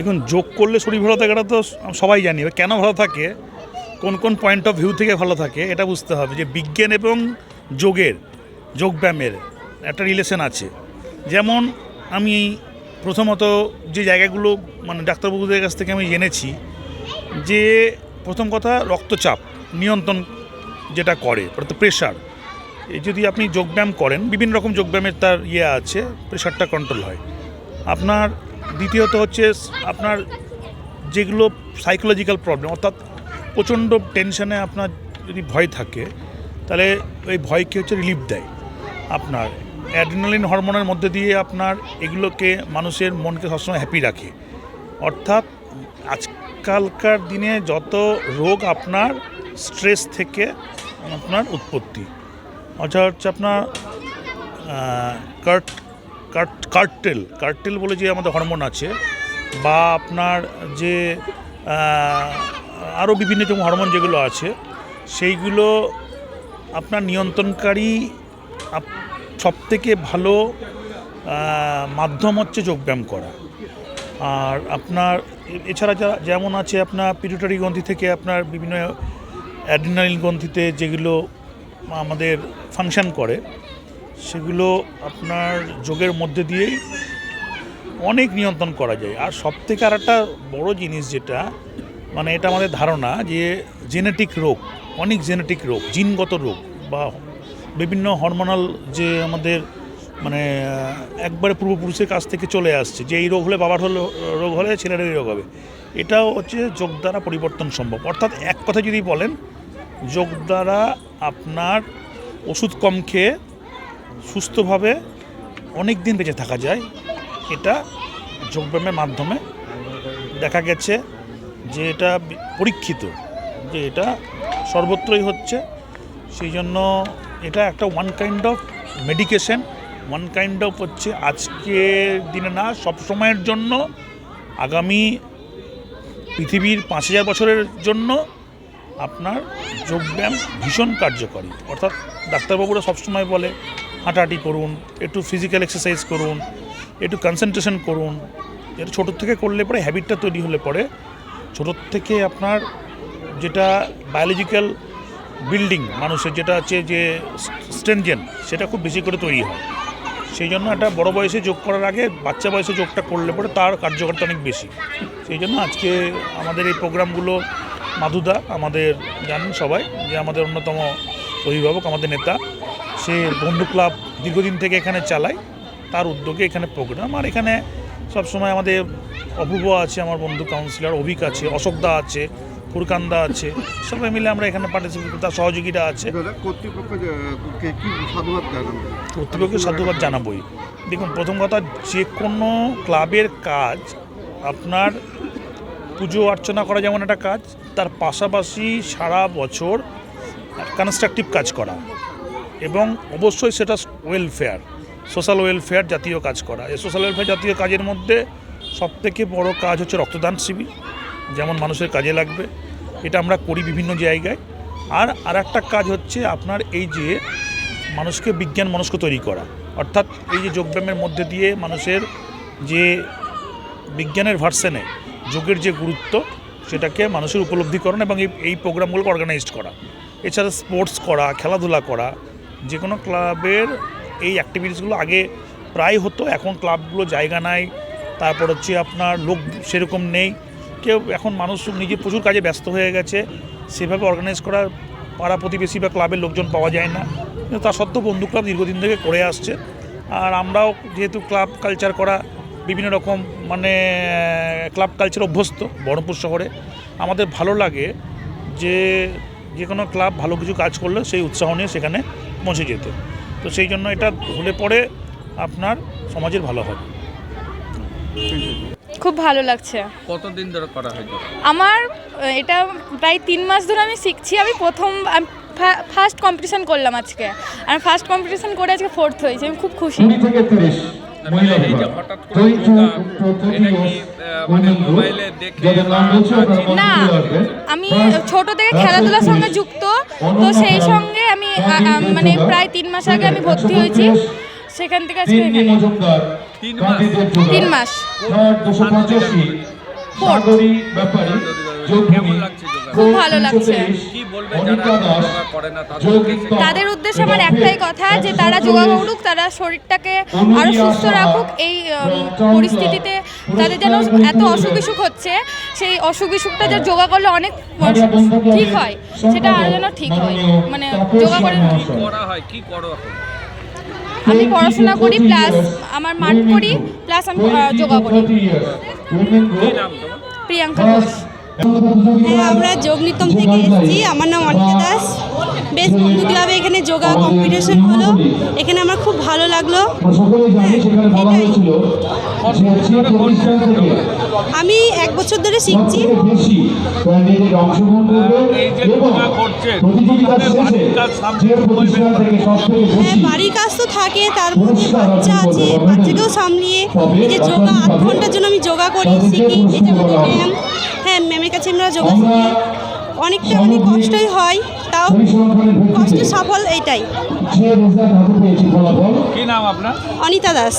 দেখুন, যোগ করলে শরীর ভালো থাকাটা তো সবাই জানি। কেন ভালো থাকে? কোন কোন পয়েন্ট অফ ভিউ থেকে ভালো থাকে, এটা বুঝতে হবে যে বিজ্ঞান এবং যোগের যোগব্যায়ামের একটা রিলেশন আছে। যেমন আমি প্রথমত যে জায়গাগুলো মানে ডাক্তারবাবুদের কাছ থেকে আমি জেনেছি যে প্রথম কথা রক্তচাপ নিয়ন্ত্রণ যেটা করে অর্থাৎ প্রেশার যদি আপনি যোগব্যায়াম করেন, বিভিন্ন রকম যোগব্যায়ামের তার ইয়ে আছে প্রেশারটা কন্ট্রোল হয়। আপনার দ্বিতীয়ত হচ্ছে আপনার যেগুলো সাইকোলজিক্যাল প্রবলেম অর্থাৎ প্রচণ্ড টেনশনে আপনার যদি ভয় থাকে, তাহলে ওই ভয়কে হচ্ছে রিলিফ দেয়। আপনার অ্যাড্রিনালিন হরমোনের মধ্যে দিয়ে আপনার এগুলোকে মানুষের মনকে সবসময় হ্যাপি রাখে। অর্থাৎ আজকালকার দিনে যত রোগ আপনার স্ট্রেস থেকে আপনার উৎপত্তি অর্থাৎ হচ্ছে আপনার কার্ট কার্ট কার্টেল কার্টেল বলে যে আমাদের হরমোন আছে, বা আপনার যে আরও বিভিন্ন রকম হরমোন যেগুলো আছে, সেইগুলো আপনার নিয়ন্ত্রণকারী সব থেকে ভালো মাধ্যম হচ্ছে যোগব্যায়াম করা। আর আপনার, এছাড়া যা, যেমন আছে আপনার পিটুটারি গ্রন্থি থেকে আপনার বিভিন্ন অ্যাড্রিনালিন গ্রন্থিতে যেগুলো আমাদের ফাংশন করে সেগুলো আপনার যোগের মধ্যে দিয়েই অনেক নিয়ন্ত্রণ করা যায়। আর সব থেকে আর একটা বড়ো জিনিস যেটা মানে এটা আমাদের ধারণা যে জেনেটিক রোগ, অনেক জেনেটিক রোগ, জিনগত রোগ বা বিভিন্ন হরমোনাল যে আমাদের মানে একবারে পূর্বপুরুষের কাছ থেকে চলে আসছে, যে এই রোগ হলে বাবার হলে, রোগ হলে ছেলের এই রোগ হবে। এটাও হচ্ছে যোগ দ্বারা পরিবর্তন সম্ভব। অর্থাৎ এক কথা যদি বলেন, যোগ দ্বারা আপনার ওষুধ কম খেয়ে সুস্থভাবে অনেক দিন বেঁচে থাকা যায়, এটা যোগব্যায়ামের মাধ্যমে দেখা গেছে যে এটা পরীক্ষিত, যে এটা সর্বত্রই হচ্ছে। সেই জন্য এটা একটা one kind of medication one kind of হচ্ছে আজকের দিনে না, সব সময়ের জন্য, আগামী পৃথিবীর পাঁচ হাজার বছরের জন্য আপনার যোগব্যায়াম ভীষণ কার্যকরী। অর্থাৎ ডাক্তারবাবুরা সবসময় বলে, হাঁটাহাঁটি করুন, একটু ফিজিক্যাল এক্সারসাইজ করুন, একটু কনসেন্ট্রেশন করুন। এটা ছোটোর থেকে করলে পরে হ্যাবিটটা তৈরি হলে পরে ছোটোর থেকে আপনার যেটা বায়োলজিক্যাল বিল্ডিং মানুষের যেটা আছে যে স্ট্রেনজেন সেটা খুব বেশি করে তৈরি হয়। সেই জন্য একটা বড় বয়সে যোগ করার আগে বাচ্চা বয়সে যোগটা করলে পরে তার কার্যকারিতা অনেক বেশি। সেই জন্য আজকে আমাদের এই প্রোগ্রামগুলো মাধুদা আমাদের জানেন সবাই যে আমাদের অন্যতম অভিভাবক আমাদের নেতা। সে বন্ধু ক্লাব দীর্ঘদিন থেকে এখানে চালায়। তার উদ্যোগে এখানে প্রোগ্রাম আর এখানে সবসময় আমাদের অপূর্ব আছে আমার বন্ধু কাউন্সিলর অভিক আছে অশোকদা আছে ফুরকান্দা আছে সবাই মিলে আমরা এখানে পার্টিসিপেট তার সহযোগীরা আছে। কর্তৃপক্ষকে সাধুবাদ জানাবই। দেখুন প্রথম কথা যে কোনো ক্লাবের কাজ আপনার পুজো অর্চনা করা যেমন একটা কাজ, তার পাশাপাশি সারা বছর কনস্ট্রাকটিভ কাজ করা এবং অবশ্যই সেটা ওয়েলফেয়ার সোশ্যাল ওয়েলফেয়ার জাতীয় কাজ করা। এই সোশ্যাল ওয়েলফেয়ার জাতীয় কাজের মধ্যে সবথেকে বড় কাজ হচ্ছে রক্তদান শিবির, যেমন মানুষের কাজে লাগবে। এটা আমরা করি বিভিন্ন জায়গায়। আর আর একটা কাজ হচ্ছে আপনার এই যে মানুষকে বিজ্ঞান মনস্ক তৈরি করা। অর্থাৎ এই যে যোগব্যায়ামের মধ্যে দিয়ে মানুষের যে বিজ্ঞানের ভার্সেনে যোগের যে গুরুত্ব, সেটাকে মানুষের উপলব্ধিকরণ এবং এই প্রোগ্রামগুলোকে অর্গানাইজড করা। এছাড়া স্পোর্টস করা, খেলাধুলা করা, যে কোনো ক্লাবের এই অ্যাক্টিভিটিসগুলো আগে প্রায় হতো, এখন ক্লাবগুলো জায়গা নাই, তারপর হচ্ছে আপনার লোক সেরকম নেই। কেউ এখন মানুষ নিজে প্রচুর কাজে ব্যস্ত হয়ে গেছে, সেভাবে অর্গানাইজ করার পাড়া প্রতিবেশী বা ক্লাবের লোকজন পাওয়া যায় না। কিন্তু তা সত্ত্বেও বন্ধু ক্লাব দীর্ঘদিন থেকে করে আসছে। আর আমরাও যেহেতু ক্লাব কালচার করা বিভিন্ন রকম মানে ক্লাব কালচার অভ্যস্ত বহরমপুর শহরে। আমাদের ভালো লাগে যে যে কোনো ক্লাব ভালো কিছু কাজ করলে সেই উৎসাহ নিয়ে সেখানে পৌঁছে যেতে। তো সেই জন্য এটা হলে পরে আপনার সমাজের ভালো হবে। খুব ভালো লাগছে। কতদিন ধরে করা হয়েছে আমার এটা প্রায় তিন মাস ধরে আমি শিখছি। আমি প্রথম ফার্স্ট কম্পিটিশন করলাম আজকে। আর ফার্স্ট কম্পিটিশন করে আজকে ফোর্থ হয়েছে। আমি খুব খুশি। থেকে মানে না আমি ছোট থেকে খেলাধুলার সঙ্গে যুক্ত তো সেই সঙ্গে আমি মানে প্রায় তিন মাস আগে আমি ভর্তি হয়েছি। সেখান থেকে আজকে তিন মাস? সাগরী ব্যাপারী খুব ভালো লাগছে। তাদের উদ্দেশ্যে আমার একটাই কথা যে তারা যোগা করুক তারা শরীরটাকে আরও সুস্থ রাখুক। এই পরিস্থিতিতে তাদের যেন এত অসুখ বিসুখ হচ্ছে সেই অসুখ বিসুখটা যে যোগা করলে অনেক ঠিক হয় সেটা আরও যেন ঠিক হয়। মানে যোগা করে কি করা হয়? কি করো আমি পড়াশোনা করি প্লাস আমার মাঠ করি প্লাস আমি যোগা করি। প্রিয়াঙ্কা ঘোষ। হ্যাঁ আমরা যোগ নিতম থেকে এসেছি। আমার নাম অনিতা দাস। বেশ বন্ধু ক্লাবে এখানে যোগা কম্পিটিশন হলো। এখানে আমার খুব ভালো লাগল। সকলেই জানি সেখানে বলা হয়েছিল যে যে প্রতিষ্ঠান থেকে আমি এক বছর ধরে শিখছি। হ্যাঁ বাড়ির কাজ তো থাকে, তার মধ্যে বাচ্চা আছে, বাচ্চাকেও সামলিয়ে এই যে যোগা আধ ঘণ্টার জন্য আমি যোগা করি, শিখি, এই যে ম্যাম হ্যাঁ ম্যামের কাছে আমরা যোগাযোগ অনেকটা অনেক কষ্টই হয় তাও কষ্ট সফল এইটাই কি নাম আপনার? অনিতা দাস।